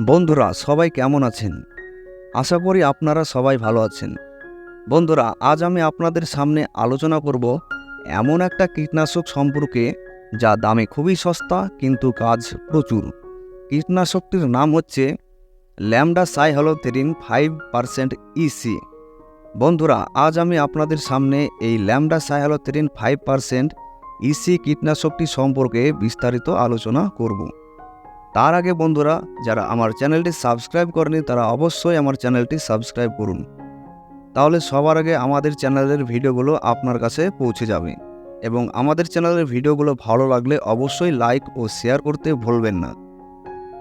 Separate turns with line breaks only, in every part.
বন্ধুরা, সবাই কেমন আছেন? আশা করি আপনারা সবাই ভালো আছেন। বন্ধুরা, আজ আমি আপনাদের সামনে আলোচনা করব এমন একটা কীটনাশক সম্পর্কে যা দামে খুবই সস্তা কিন্তু কাজ প্রচুর। কীটনাশকটির নাম হচ্ছে lambda cyhalothrin five percent EC বন্ধুরা, আজ আমি আপনাদের সামনে এই lambda cyhalothrin five percent EC কীটনাশকটি সম্পর্কে বিস্তারিত আলোচনা করব। তার আগে বন্ধুরা, যারা আমার চ্যানেলটি সাবস্ক্রাইব করেনি, তারা অবশ্যই আমার চ্যানেলটি সাবস্ক্রাইব করুন। তাহলে সবার আগে আমাদের চ্যানেলের ভিডিওগুলো আপনার কাছে পৌঁছে যাবে। এবং আমাদের চ্যানেলের ভিডিওগুলো ভালো লাগলে অবশ্যই লাইক ও শেয়ার করতে ভুলবেন না।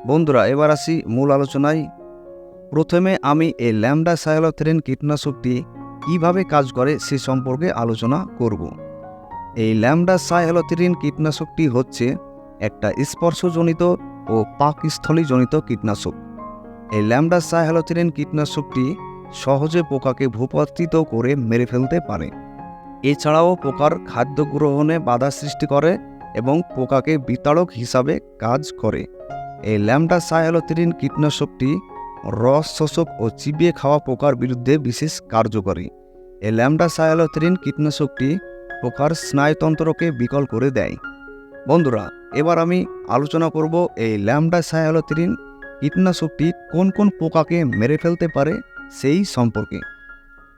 বন্ধুরা, এবার আসি মূল আলোচনায়। প্রথমে আমি এই ল্যামডা সাইলোথেরিন কীটনাশকটি কীভাবে কাজ করে সে সম্পর্কে আলোচনা করব। এই ল্যামডা সাইহ্যালোথেরিন কীটনাশকটি হচ্ছে একটা স্পর্শজনিত ও পাকস্থলীজনিত কীটনাশক। এই ল্যামডা সাইহ্যালোথেরিন কীটনাশকটি সহজে পোকাকে ভূপাতিত করে মেরে ফেলতে পারে। এছাড়াও পোকার খাদ্য গ্রহণে বাধা সৃষ্টি করে এবং পোকাকে বিতাড়ক হিসাবে কাজ করে। এই ল্যামডা সাইহ্যালোথেরিন কীটনাশকটি রস, শোষক ও চিবিয়ে খাওয়া পোকার বিরুদ্ধে বিশেষ কার্যকরী। এই ল্যামডা সাইহ্যালোথেরিন কীটনাশকটি পোকার স্নায়ুতন্ত্রকে বিকল করে দেয়। বন্ধুরা, এবার আমি আলোচনা করব এই ল্যামডা সায়ালোথেরিন কীটনাশকটি কোন কোন পোকাকে মেরে ফেলতে পারে সেই সম্পর্কে।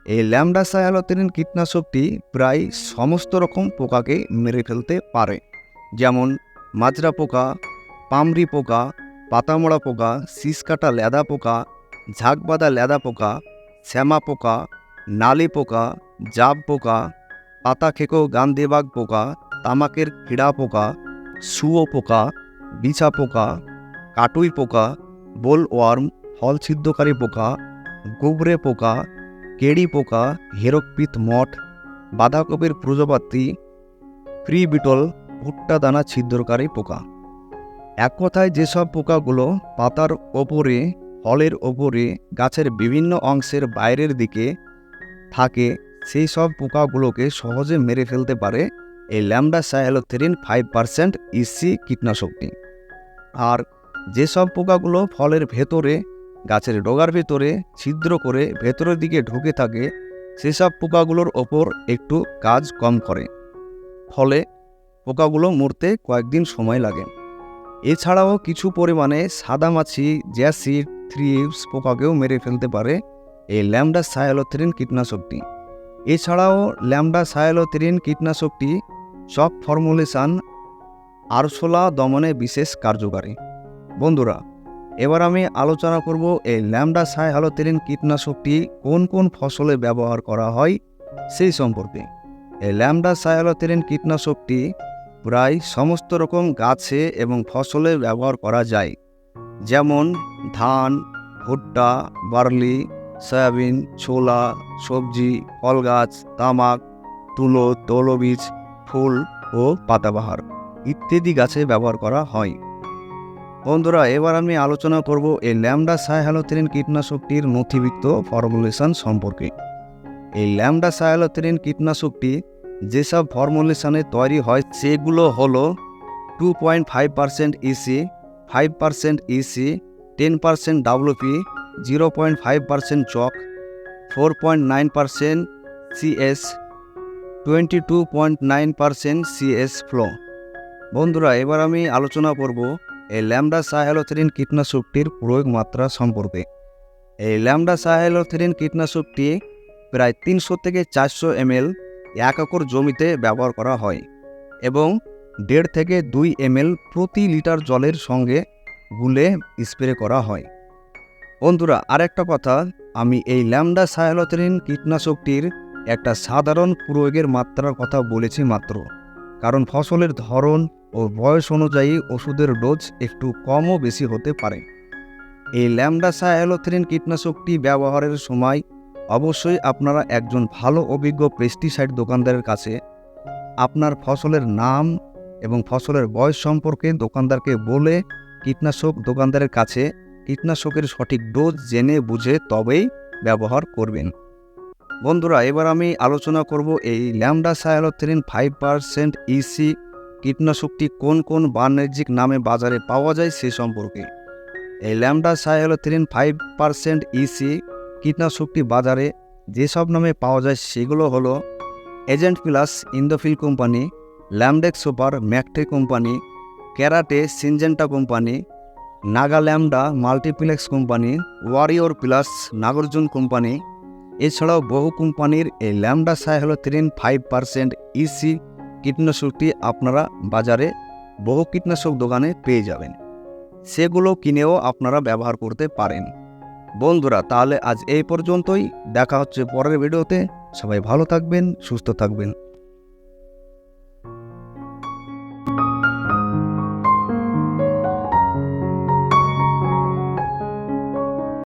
এই ল্যামডা সায়ালোথেরিন কীটনাশকটি প্রায় সমস্ত রকম পোকাকে মেরে ফেলতে পারে, যেমন মাজরা পোকা, পামরি পোকা, পাতামোড়া পোকা শীষকাটা লেদা পোকা, ঝাঁকবাদা লেদা পোকা, শ্যামা পোকা, নালি পোকা, জাব পোকা, পাতা খেকো গান্ধেবাগ পোকা তামাকের ক্রীড়া পোকা, শুয়ো পোকা, বিছা পোকা, কাটুই পোকা বোল ওয়ার্ম ফল ছিদ্রকারী পোকা, গুবরে পোকা, কেড়ি পোকা, হেরকপিত মঠ, বাঁধাকপির প্রজাপতি ফ্রি বিটল ভুট্টা দানা ছিদ্রকারী পোকা। এক কথায় যেসব পোকাগুলো পাতার ওপরে, ফলের ওপরে, গাছের বিভিন্ন অংশের বাইরের দিকে থাকে, সেই সব পোকাগুলোকে সহজে মেরে ফেলতে পারে এই lambda cyhalothrin five percent EC কীটনাশকটি আর যেসব পোকাগুলো ফলের ভেতরে, গাছের ডগার ভেতরে ছিদ্র করে ভেতরের দিকে ঢুকে থাকে, সেসব পোকাগুলোর ওপর একটু কাজ কম করে। ফলে পোকাগুলো মরতে কয়েকদিন সময় লাগে। এছাড়াও কিছু পরিমাণে সাদামাছি, জ্যাসিড, থ্রিপস পোকাকেও মেরে ফেলতে পারে এই ল্যামডা সায়ালোথেরিন কীটনাশকটি। এছাড়াও ল্যামডা সায়ালোথেরিন কীটনাশকটি সব ফর্মুলেশান আরশোলা দমনে বিশেষ কার্যকারী। বন্ধুরা, এবার আমি আলোচনা করব এই ল্যামডা সাইহালোথেরিন কীটনাশকটি কোন কোন ফসলে ব্যবহার করা হয় সেই সম্পর্কে। এই ল্যামডা সাই সাইহালোথেরিন কীটনাশকটি প্রায় সমস্ত রকম গাছে এবং ফসলে ব্যবহার করা যায়, যেমন ধান, ভুট্টা, বার্লি, সয়াবিন, ছোলা, সবজি, ফল গাছ, তামাক, তুলো, তৈলবীজ ফুল ও পাতাবাহার ইত্যাদি গাছে ব্যবহার করা হয়। বন্ধুরা, এবার আমি আলোচনা করব এই ল্যামডা সাইহ্যালোথেরিন কীটনাশকটির নথিভুক্ত ফর্মুলেশন সম্পর্কে। এই ল্যামডা সাইহ্যালোথেরিন কীটনাশকটি যেসব ফর্মুলেশনে তৈরি হয়, সেগুলো হলো two point five percent EC five percent EC ten percent WP zero point five percent chalk four point nine percent CS twenty two point nine percent CS flow বন্ধুরা, এবার আমি আলোচনা করব এই ল্যামডা সাহেলোথেরিন কীটনাশকটির প্রয়োগ মাত্রা সম্পর্কে। এই ল্যামডা সাহেলোথেরিন কীটনাশকটি প্রায় তিনশো থেকে চারশো এমএল এক একর জমিতে ব্যবহার করা হয় এবং দেড় থেকে দুই এমএল প্রতি লিটার জলের সঙ্গে গুলে স্প্রে করা হয়। বন্ধুরা, আরেকটা কথা, আমি এই ল্যামডা সাহেলোথেরিন কীটনাশকটির একটা সাধারণ প্রয়োগের মাত্রার কথা বলেছি মাত্র। কারণ ফসলের ধরন ও বয়স অনুযায়ী ওষুধের ডোজ একটু কমও বেশি হতে পারে। এই ল্যামডা সায়ালোথেরিন কীটনাশকটি ব্যবহারের সময় অবশ্যই আপনারা একজন ভালো অভিজ্ঞ পেস্টিসাইড দোকানদারের কাছে আপনার ফসলের নাম এবং ফসলের বয়স সম্পর্কে দোকানদারকে বলে কীটনাশক দোকানদারের কাছে কীটনাশকের সঠিক ডোজ জেনে বুঝে তবেই ব্যবহার করবেন। বন্ধুরা, এবার আমি আলোচনা করব এই lambda cyhalothrin five percent EC কীটনাশকটি কোন কোন বাণিজ্যিক নামে বাজারে পাওয়া যায় সে সম্পর্কে। এই lambda cyhalothrin five percent EC কীটনাশকটি বাজারে যেসব নামে পাওয়া যায় সেগুলো হলো agent plus Indofil company, Lamdec super, ম্যাকটে company, Karate, Syngenta company নাগাল্যামডা multiplex company, warrior plus Nagarjuna company এছাড়াও বহু কোম্পানির এই ল্যামডা থ্রিন ফাইভ পারসেন্ট ইসি কীটনাশকটি আপনারা বাজারে বহু কীটনাশক দোকানে পেয়ে যাবেন। সেগুলো কিনেও আপনারা ব্যবহার করতে পারেন। বন্ধুরা, তাহলে আজ এই পর্যন্তই। দেখা হচ্ছে পরের ভিডিওতে। সবাই ভালো থাকবেন, সুস্থ থাকবেন।